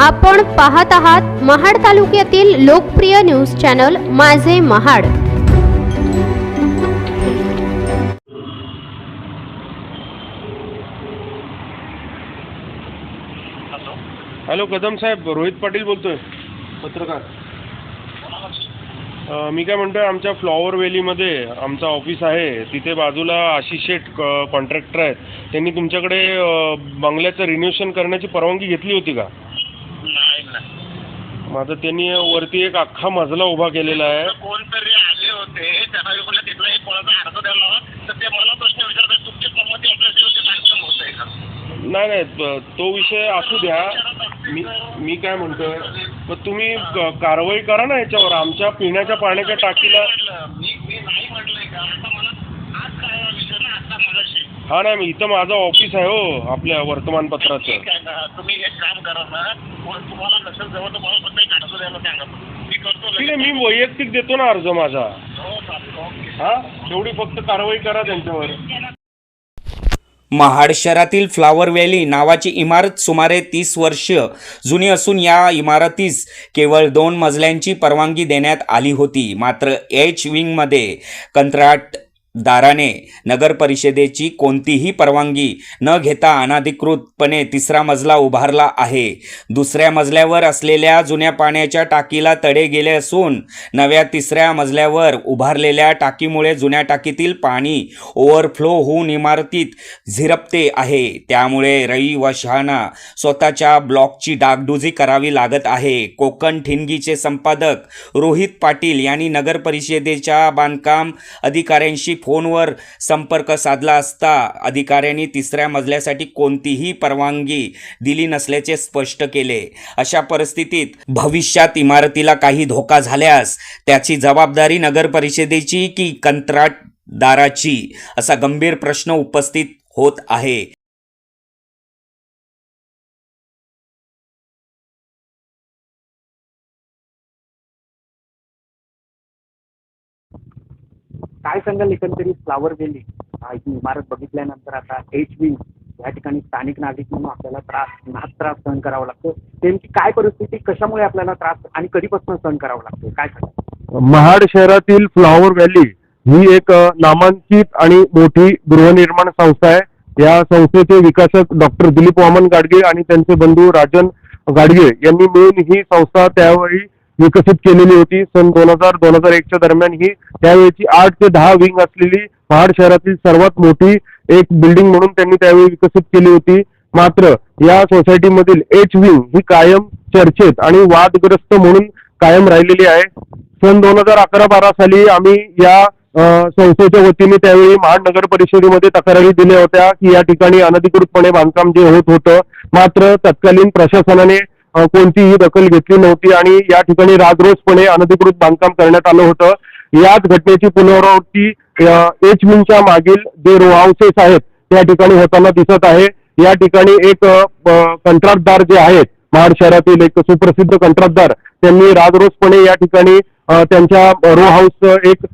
आपण पाहत आहात महाड तालुक्यातील लोकप्रिय न्यूज चॅनल माझे महाड. हॅलो. हॅलो कदम साहेब रोहित पाटील बोलतोय. पत्रकार. अ, मी काय म्हणतोय आमच्या फ्लॉवर व्हॅलीमध्ये आमचं ऑफिस आहे. तिथे बाजूला आशिष शेठ कॉन्ट्रॅक्टर आहेत. त्यांनी तुमच्याकडे बंगल्याचं रिन्युएशन करण्याची परवानगी घेतली होती का? माझं त्यांनी वरती एक अख्खा मजला उभा केलेला आहे. कोणतरी आले होते त्यांना मी बोलले तिथला एक कोणाचा अर्ज द्यायला तर ते मला प्रश्न विचारतात तुमची संमती असल्याशिवाय ते बांधकाम होत आहे का? नाही नाही ब- तो विषय असू द्या. मी मी काय म्हणतोय मग तुम्ही क- कारवाई करा ना याच्यावर. आमच्या पिण्याच्या पाण्याच्या टाकीला मी मी नाही म्हटलंय का? आता मला हा हा नाही मी इथं माझं ऑफिस आहे हो आपल्या वर्तमानपत्राचं. ठीक आहे ना तुम्ही एक काम करा ना कोण तुम्हाला नसेल जवळ तर मला फक्त एक अर्ज द्यायला सांगा. मी करतो ठीक आहे लगेच. मी वैयक्तिक देतो ना अर्ज माझा. हो चालेल ओके. हा? तेवढी फक्त कारवाई करा त्यांच्यावर. महाड शहरातील फ्लावर व्हॅली नावाची इमारत सुमारे तीस वर्ष जुनी असून या इमारतीस केवळ दोन मजल्यांची परवानगी देण्यात आली होती. मात्र एच विंगमध्ये दाराने नगर परिषदेची कोणतीही परवानगी न घेता अनधिकृतपणे तिसरा मजला उभारला आहे. दुसऱ्या मजल्यावर असलेल्या जुन्या पाण्याच्या टाकीला तडे गेले असून नव्या तिसऱ्या मजल्यावर उभारलेल्या टाकीमुळे जुन्या टाकीतील पाणी ओव्हरफ्लो होऊन इमारतीत झिरपते आहे. त्यामुळे रहिवाशांना स्वतःच्या ब्लॉकची डागडुजी करावी लागत आहे. कोकण ठिणगीचे संपादक रोहित पाटील यांनी नगर परिषदेच्या बांधकाम अधिकाऱ्यांशी फोनवर संपर्क साधला असता अधिकाऱ्यांनी तिसऱ्या मजल्यासाठी कोणतीही परवानगी दिली नसल्याचे स्पष्ट केले. अशा परिस्थितीत भविष्यात इमारतीला काही धोका झाल्यास त्याची जबाबदारी नगर परिषदेची की कंत्राटदाराची? असा गंभीर प्रश्न उपस्थित होत आहे. काय सांगाल एकंदरीत फ्लावर व्हॅली ही? इमारत बघितल्यानंतर आता एच विंग या ठिकाणी स्थानिक नागरिक म्हणून आपल्याला त्रास नाच त्रास सहन करावा लागतो. नेमकी काय परिस्थिती कशामुळे आपल्याला त्रास आणि कधीपासून सहन करावा लागतो? काय सांगा महाड शहरातील फ्लॉवर व्हॅली ही एक नामांकित आणि मोठी गृहनिर्माण संस्था आहे. या संस्थेचे विकासक डॉक्टर दिलीप वामन गाडगे आणि त्यांचे बंधू राजन गाडगे यांनी मिळून ही संस्था त्यावेळी विकसित केलेली होती. सन दोन हजार दोन हजार एकच्या दरम्यान ही त्यावेळेची आठ ते दहा विंग असलेली महाड शहरातील सर्वात मोठी एक बिल्डिंग म्हणून त्यांनी त्यावेळी विकसित केली होती. मात्र या सोसायटीमधील एच विंग ही कायम चर्चेत आणि वादग्रस्त म्हणून कायम राहिलेली आहे. सन दोन हजार अकरा बारा साली आम्ही या संस्थेच्या वतीने त्यावेळी महानगर परिषदेमध्ये तक्रारी दिल्या होत्या की या ठिकाणी अनधिकृतपणे बांधकाम जे होत होतं. मात्र तत्कालीन प्रशासनाने कोणतीही दखल घेतली नव्हती आणि या ठिकाणी राजरोसपणे अनधिकृत बांधकाम करण्यात आलं होतं. याच घटनेची पुनरावृत्ती एच विंगच्या मागील जे रो हाऊसेस आहेत त्या ठिकाणी होताना दिसत आहे. या ठिकाणी एक कंत्राटदार जे आहेत महाड शहरातील एक सुप्रसिद्ध कंत्राटदार त्यांनी राजरोसपणे या ठिकाणी त्यांच्या रो हाऊस एक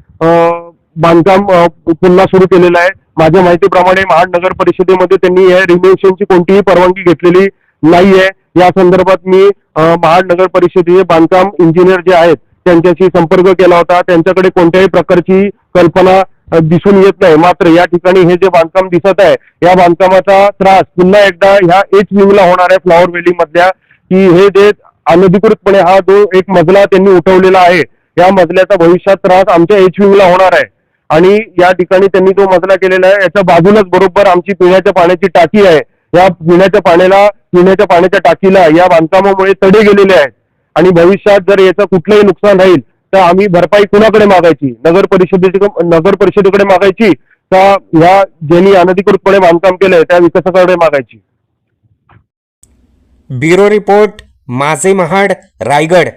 बांधकाम पुन्हा सुरू केलेलं आहे. माझ्या माहितीप्रमाणे महाड नगर परिषदेमध्ये त्यांनी या रिन्युएशनची कोणतीही परवानगी घेतलेली नाहीये. या संदर्भात मी महानगर महाड नगर परिषदेचे बांधकाम इंजिनियर जे आहेत त्यांच्याशी संपर्क केला होता. त्यांच्याकडे कोणत्याही प्रकारची कल्पना दिसून येत नाही. मात्र या ठिकाणी हे जे बांधकाम दिसत आहे या बांधकामाचा त्रास पुन्हा एकदा ह्या एच विंगला होणार आहे फ्लॉवर व्हॅली मधल्या की हे जे अनधिकृतपणे हा जो एक मजला त्यांनी उठवलेला आहे या मजल्याचा भविष्यात त्रास आमच्या एच विंगला होणार आहे. आणि या ठिकाणी त्यांनी जो मजला केलेला आहे याच्या बाजूलाच बरोबर आमची पिण्याच्या पाण्याची टाकी आहे. या पिण्याच्या पाण्याला पिण्याच्या पाण्याच्या टाकीला या बांधकामामुळे तडे गेलेले आहेत. आणि भविष्यात जर याचं कुठलंही नुकसान राहील तर आम्ही भरपाई कुणाकडे मागायची? नगर परिषदेची नगर परिषदेकडे मागायची? का ह्या ज्यांनी अनधिकृतपणे बांधकाम केलंय त्या विकासकाकडे मागायची? ब्युरो रिपोर्ट माझे महाड रायगड.